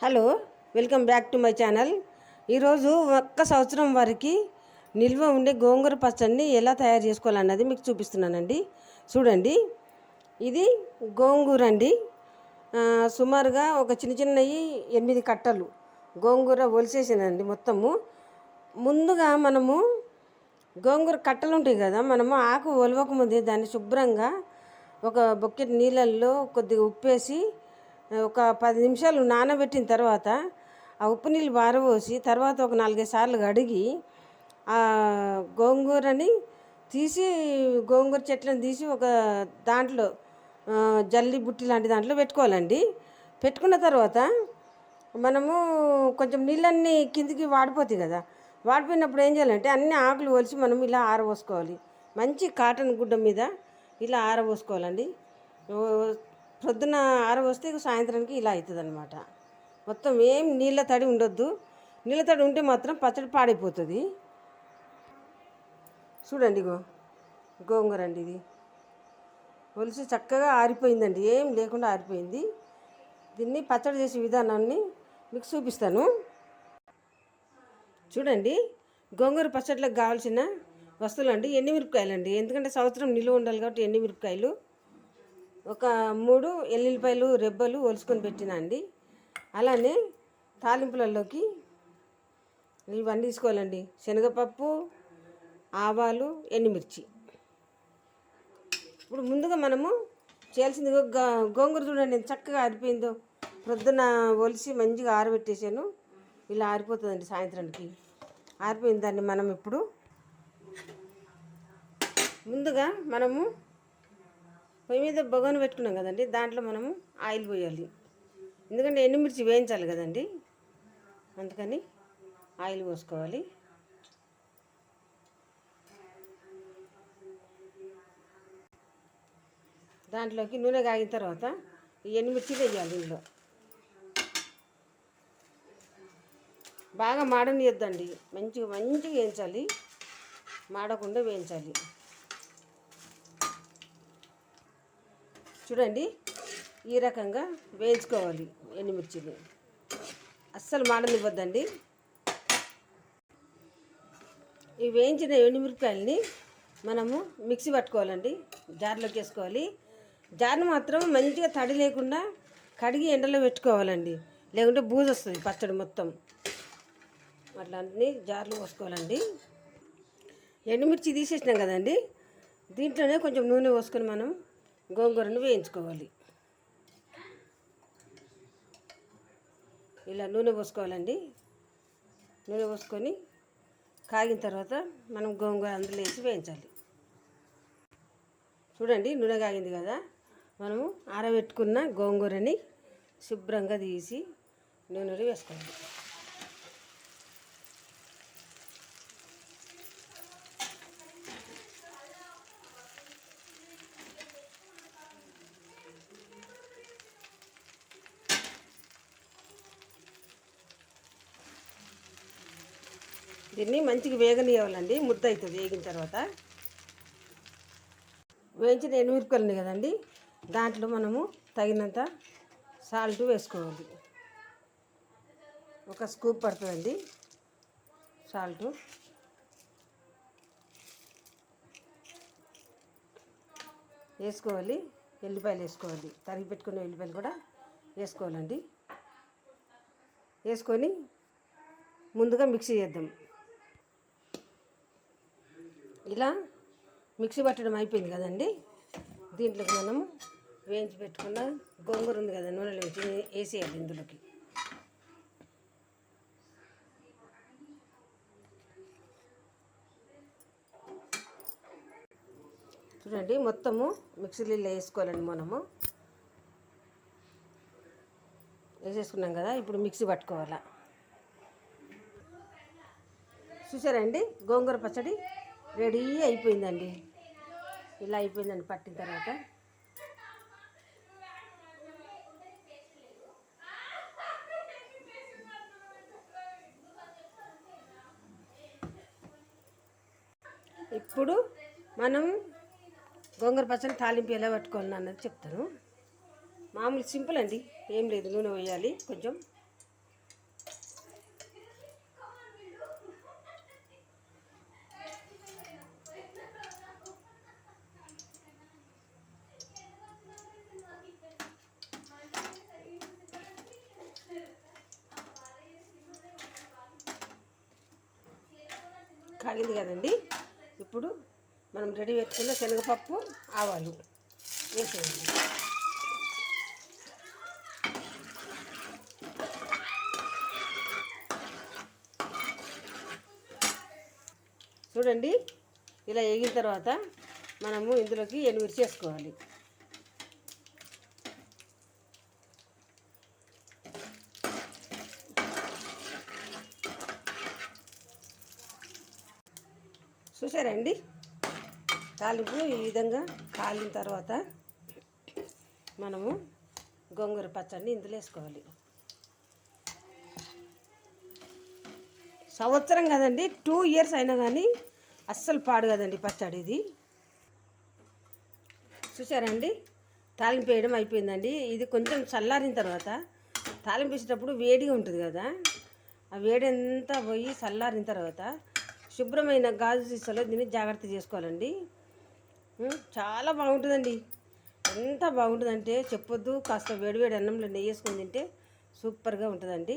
Hello welcome back to my channel. ఈరోజు ఒక్క సంవత్సరం వరకు నిల్వ ఉండే గోంగూర పచ్చడిని ఎలా తయారు చేసుకోవాలన్నది మీకు చూపిస్తున్నానండి. చూడండి ఇది గోంగూర అండి. సుమారుగా ఒక చిన్న చిన్నవి ఎనిమిది కట్టలు గోంగూర ఒలిసేసానండి మొత్తము. ముందుగా మనము గోంగూర కట్టలు ఉంటాయి కదా మనము ఆకు ఒలవకముందే దాన్ని శుభ్రంగా ఒక బొక్కెట్ నీళ్ళల్లో కొద్దిగా ఉప్పేసి ఒక పది నిమిషాలు నానబెట్టిన తర్వాత ఆ ఉప్పు నీళ్ళు బారబోసి తర్వాత ఒక నాలుగైదు సార్లు కడిగి ఆ గోంగూరని తీసి గోంగూర చెట్లను తీసి ఒక దాంట్లో జల్లి బుట్టి లాంటి దాంట్లో పెట్టుకోవాలండి. పెట్టుకున్న తర్వాత మనము కొంచెం నీళ్ళన్నీ కిందికి వాడిపోతాయి కదా వాడిపోయినప్పుడు ఏం చేయాలంటే అన్ని ఆకులు ఒలిచి మనం ఇలా ఆరబోసుకోవాలి. మంచి కాటన్ గుడ్డ మీద ఇలా ఆరబోసుకోవాలండి. ప్రొద్దున పొద్దున ఆరబోస్తే సాయంత్రానికి ఇలా అవుతుంది అనమాట మొత్తం ఏం నీళ్ళ తడి ఉండొద్దు. నీళ్ళ తడి ఉంటే మాత్రం పచ్చడి పాడైపోతుంది. చూడండి గో గోంగూర అండి ఇది. ఒలిసి చక్కగా ఆరిపోయిందండి. ఏం లేకుండా ఆరిపోయింది. దీన్ని పచ్చడి చేసే విధానాన్ని మీకు చూపిస్తాను. చూడండి గోంగూర పచ్చడిలోకి కావాల్సిన వస్తువులు అండి మిరపకాయలు అండి ఎందుకంటే సంవత్సరం నిలువ ఉండాలి కాబట్టి ఎండుమిరపకాయలు. ఒక మూడు ఎల్లుల్లిపాయలు రెబ్బలు ఒలుసుకొని పెట్టిన అండి. అలానే తాలింపులలోకి ఇవన్నీ తీసుకోవాలండి. శనగపప్పు ఆవాలు ఎండుమిర్చి. ఇప్పుడు ముందుగా మనము చేయాల్సింది గో- గోంగూర చూడండి నేను చక్కగా ఆరిపోయిందో. ప్రొద్దున ఒలిసి మంచిగా ఆరబెట్టేసాను ఇలా ఆరిపోతుందండి సాయంత్రానికి. ఆరిపోయిన దాన్ని మనం ఇప్పుడు ముందుగా మనము పొయ్యి మీద బొగను పెట్టుకున్నాం కదండి దాంట్లో మనము ఆయిల్ పోయాలి. ఎందుకంటే ఎండుమిర్చి వేయించాలి కదండి అందుకని ఆయిల్ పోసుకోవాలి. దాంట్లోకి నూనె కాగిన తర్వాత ఈ ఎండుమిర్చి వేయాలి ఇందులో. బాగా మాడనియొద్దండి మంచిగా మంచిగా వేయించాలి మాడకుండా వేయించాలి. చూడండి ఈ రకంగా వేయించుకోవాలి ఎండుమిర్చిని. అస్సలు మాడనివ్వద్దండి. ఈ వేయించిన ఎండుమిరపకాయలని మనము మిక్సీ పట్టుకోవాలండి జార్లోకి వేసుకోవాలి. జార్ను మాత్రం మంచిగా తడి లేకుండా కడిగి ఎండలో పెట్టుకోవాలండి. లేకుంటే బూజు వస్తుంది పచ్చడి మొత్తం. అట్లా అన్ని జార్లు పోసుకోవాలండి. ఎండుమిర్చి తీసేసినాం కదండి దీంట్లోనే కొంచెం నూనె పోసుకొని మనం గోంగూరను వేయించుకోవాలి. ఇలా నూనె పోసుకోవాలండి. నూనె పోసుకొని కాగిన తర్వాత మనం గోంగూర అందులో వేసి వేయించాలి. చూడండి నూనె కాగింది కదా. మనము ఆరబెట్టుకున్న గోంగూరని శుభ్రంగా తీసి నూనెలో వేసుకోవాలి. దీన్ని మంచిగా వేగనివ్వాలండి ముద్ద అవుతుంది వేగిన తర్వాత. వేయించిన ఎనిమిరపకాయలు ఉన్నాయి కదండి. దాంట్లో మనము తగినంత సాల్ట్ వేసుకోవాలి. ఒక స్కూప్ పడుతుందండి. సాల్ట్. వేసుకోవాలి. ఎల్లిపాయలు వేసుకోవాలి. తరిగి పెట్టుకున్న ఎల్లిపాయలు కూడా వేసుకోవాలండి. వేసుకొని ముందుగా మిక్సీ చేద్దాం. ఇలా మిక్సీ పట్టడం అయిపోయింది కదండి. దీంట్లోకి మనము వేయించి పెట్టుకున్న గోంగూర ఉంది కదా నూనెలో వేసి వేసేయాలి ఇందులోకి. చూడండి మొత్తము మిక్సీలో వేసుకోవాలండి మనము. వేసేసుకున్నాం కదా ఇప్పుడు మిక్సీ పట్టుకోవాలా. చూసారండి గోంగూర పచ్చడి? రెడీ అయిపోయిందండి. ఇలా అయిపోయిందండి పట్టిన తర్వాత. ఇప్పుడు మనం గోంగూర పచ్చడి తాలింపు ఎలా పట్టుకోవాలి అన్నది చెప్తాను. మామూలు సింపుల్ అండి. ఏం లేదు నూనె వేయాలి కొంచెం కాగింది కదండి. ఇప్పుడు మనం రెడీ పెట్టుకున్న శనగపప్పు ఆవాలు వేసేయండి. చూడండి ఇలా వేగిన తర్వాత మనము ఇందులోకి ఎనిమిది చేసుకోవాలి చూసారండి? తాలింపు ఈ విధంగా కాలిన తర్వాత మనము గోంగూర పచ్చడిని ఇందులో వేసుకోవాలి. సంవత్సరం కదండి టూ ఇయర్స్ అయినా కానీ అస్సలు పాడు కదండి పచ్చడి ఇది. చూసారండి? తాలింపు వేయడం అయిపోయిందండి. ఇది కొంచెం చల్లారిన తర్వాత తాలింపు వేసేటప్పుడు వేడిగా ఉంటుంది కదా ఆ వేడి అంతా పోయి చల్లారిన తర్వాత శుభ్రమైన గాజు సీసాలో దీన్ని జాగ్రత్త చేసుకోవాలండి. చాలా బాగుంటుందండి. ఎంత బాగుంటుందంటే చెప్పొద్దు కాస్త వేడివేడి అన్నంలో నెయ్యి వేసుకొని తింటే సూపర్గా ఉంటుందండి.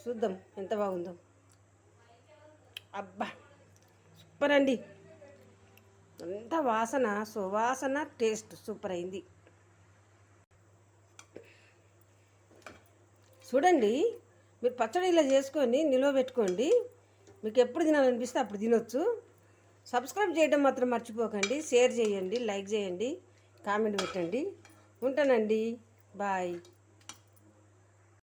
చూద్దాం ఎంత బాగుందో. అబ్బా సూపర్ అండి. ఎంత వాసన సువాసన టేస్ట్ సూపర్ అయింది. చూడండి మీరు పచ్చడి ఇలా చేసుకొని నిల్వ పెట్టుకోండి. మీకు ఎప్పుడు తినాలనిపిస్తే అప్పుడు తినొచ్చు. సబ్స్క్రైబ్ చేయడం మాత్రం మర్చిపోకండి. షేర్ చేయండి లైక్ చేయండి కామెంట్ పెట్టండి. ఉంటానండి. బాయ్